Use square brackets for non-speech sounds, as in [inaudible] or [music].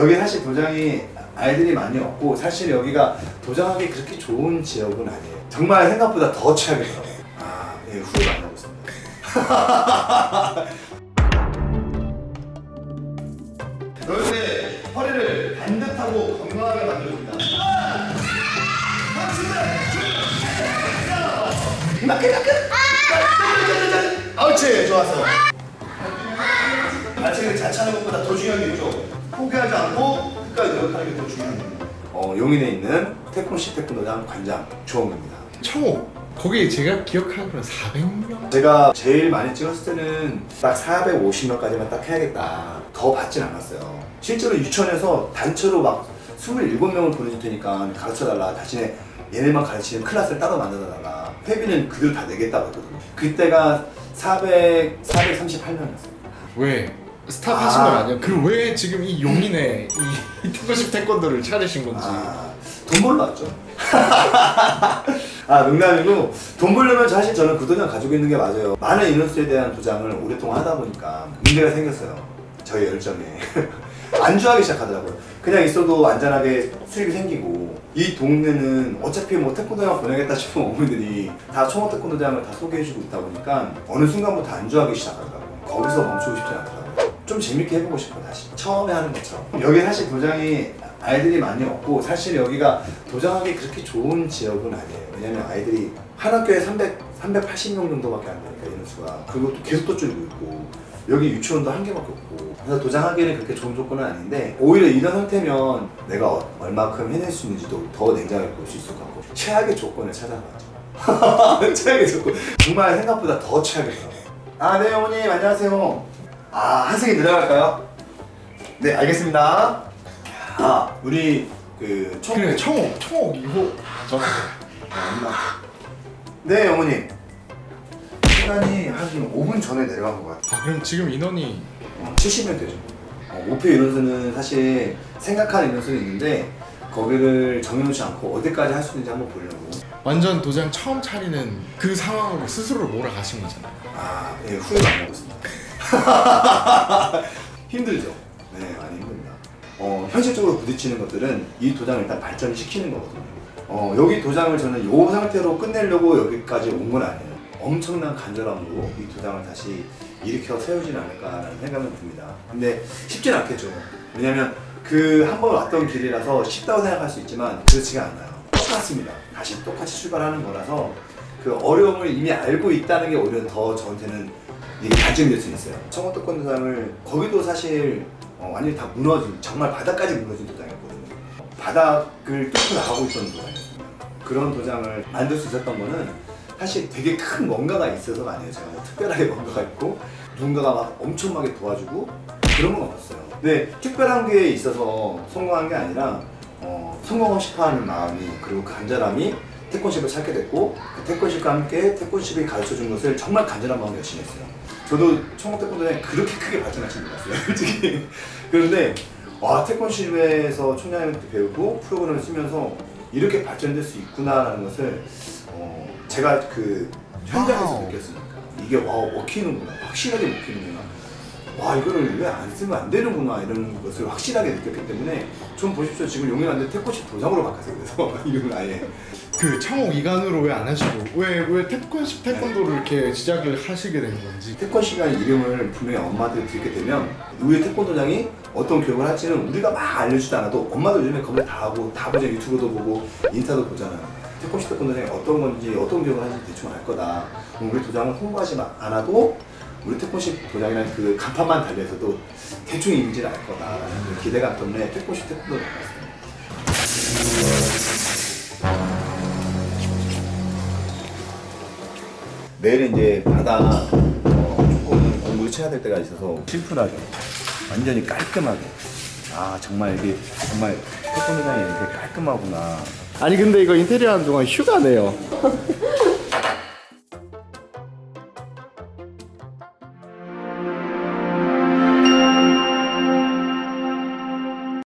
여기 사실 도장이 아이들이 많이 없고 사실 여기가 도장하기 그렇게 좋은 지역은 아니에요. 정말 생각보다 더 취하겠더라고요. 아, 예, 후회 많이 하고 있습니다. 여러분들 허리를 반듯하고 건강하게 만들어줍니다. 이만큼 이만큼. 옳지 좋았어. 발차기를 잘 차는 것보다 더 중요한 게 있죠. 포기하지 않고 끝까지 노력하는 게 더 중요한 겁니다. 어, 용인에 있는 태권시 태권도장 관장 조홍입니다. 청호 거기 제가 기억하는 건 400명 제가 제일 많이 찍었을 때는 딱 450명까지만 딱 해야겠다. 더 받진 않았어요. 실제로 유치원에서 단체로 막 27명을 보내줄 테니까 가르쳐달라. 대신에 얘네만 가르치는 클래스를 따로 만들어달라. 회비는 그대로 다 내겠다고 했거든요. 그때가 400, 438명이었어요. 왜 스탑 하신 아. 건 아니에요? 그럼 왜 지금 이 용인에 이 [laughs] 태권십 태권도를 차리신 건지 아, 돈 벌러 왔죠. [laughs] 아, 농담이고, 돈 벌려면 사실 저는 그 도장 가지고 있는 게 맞아요. 많은 인원수에 대한 도장을 오랫동안 하다 보니까 문제가 생겼어요. 저희 열정에. [laughs] 안주하기 시작하더라고요. 그냥 있어도 안전하게 수익이 생기고, 이 동네는 어차피 뭐 태권도장 보내겠다 싶은 어머니들이 다 청어 태권도장을 다 소개해주고 있다 보니까 어느 순간부터 안주하기 시작하더라고요. 거기서 멈추고 싶지 않더라고요. 좀 재밌게 해보고 싶어 다시 처음에 하는 것처럼. 여기 사실 도장이 아이들이 많이 없고 사실 여기가 도장하기 그렇게 좋은 지역은 아니에요. 왜냐면 아이들이 한 학교에 300, 380명 정도밖에 안 되니까 인원수가. 또 계속 또 줄고 있고 여기 유치원도 한 개밖에 없고. 그래서 도장하기는 그렇게 좋은 조건은 아닌데 오히려 이런 상태면 내가 어- 얼마큼 해낼 수 있는지도 더 냉정하게 볼 수 있을 것 같고 최악의 조건을 찾아가죠. [laughs] 최악의 조건. 정말 생각보다 더 최악이더라고요 아네 어머님. 안녕하세요 아, 한 승이 들어갈까요? 네, 알겠습니다. 아, 우리 그 총... 그래 청호 2호 전화 아. 네, 어머님. 시간이 한 5분 전에 내려간 것 같아요. 아 그럼 지금 인원이 어, 70명 되죠. 어, 목표 인원수는 사실 생각하는 인원수는 있는데 거기를 정해놓지 않고 어디까지 할 수 있는지 한번 보려고. 완전 도장 처음 차리는 그 상황으로 스스로 몰아가신 거잖아요 아, 예, 후회 많이 하고 있습니다. [laughs] 힘들죠? 네, 많이 힘듭니다. 어, 현실적으로 부딪히는 것들은 이 도장을 일단 발전시키는 거거든요. 어, 여기 도장을 저는 이 상태로 끝내려고 여기까지 온 건 아니에요. 엄청난 간절함으로 이 도장을 다시 일으켜 세우진 않을까라는 생각은 듭니다. 근데 쉽진 않겠죠. 왜냐면 그 한 번 왔던 길이라서 쉽다고 생각할 수 있지만 그렇지가 않아요. 똑같습니다. 다시 똑같이 출발하는 거라서 그 어려움을 이미 알고 있다는 게 오히려 더 저한테는 이게 단점이 될 수 있어요. 청원특권 도장을 거기도 사실 어, 완전히 다 무너진 정말 바닥까지 무너진 도장이었거든요. 바닥을 뚫고 나가고 있던 도장이었습니다. 그런 도장을 만들 수 있었던 거는 사실 되게 큰 뭔가가 있어서가 아니에요. 제가 뭐 특별하게 뭔가가 있고 누군가가 막 엄청나게 도와주고 그런 건 없었어요. 근데 특별한 게 있어서 성공한 게 아니라 어, 성공하고 싶어하는 마음이 그리고 그 간절함이 태권십을 찾게 됐고 그 태권십과 함께 태권십이 가르쳐준 것을 정말 간절한 마음으로 열심히 했어요. 저도 청국 태권도에 그렇게 크게 발전하지 몰랐어요, [laughs] 솔직히. 그런데 와 태권십에서 총장님한테 배우고 프로그램을 쓰면서 이렇게 발전될 수 있구나라는 것을 어, 제가 그 현장에서. 느꼈으니까 이게 와 먹히는구나 확실하게 먹히는구나 와 이거를 왜 안 쓰면 안 되는구나 이런 것을 확실하게 느꼈기 때문에 좀 보십시오. 지금 용인한데 태권십 도장으로 바꿨어요. 그래서 [laughs] 이름을 아예. 그 청호 이관으로 왜 안 하시고 왜왜 태권십 태권도를 이렇게 시작을 하시게 된 건지. 태권시간 이름을 분명히 엄마들이 듣게 되면 우리 태권도장이 어떤 교육을 할지는 우리가 막 알려주지 않아도 엄마들 요즘에 검색 다 하고 다 보죠. 유튜브도 보고 인스타도 보잖아요. 태권시 태권도장이 어떤 건지 어떤 교육을 하는지 대충 알 거다. 그럼 우리 도장을 홍보하지 마- 않아도 우리 태권시 도장이라는 그 간판만 달려서도 대충 이미지를 알 거다라는 그 기대감 때문에 태권시 태권도를 나갔어요 내일 이제 바다 어, 조금 공부를 쳐야 될 때가 있어서 심플하게 완전히 깔끔하게. 아 정말 이게 정말 태권도장이 이렇게 깔끔하구나. 아니 근데 이거 인테리어 하는 동안 휴가네요 [laughs]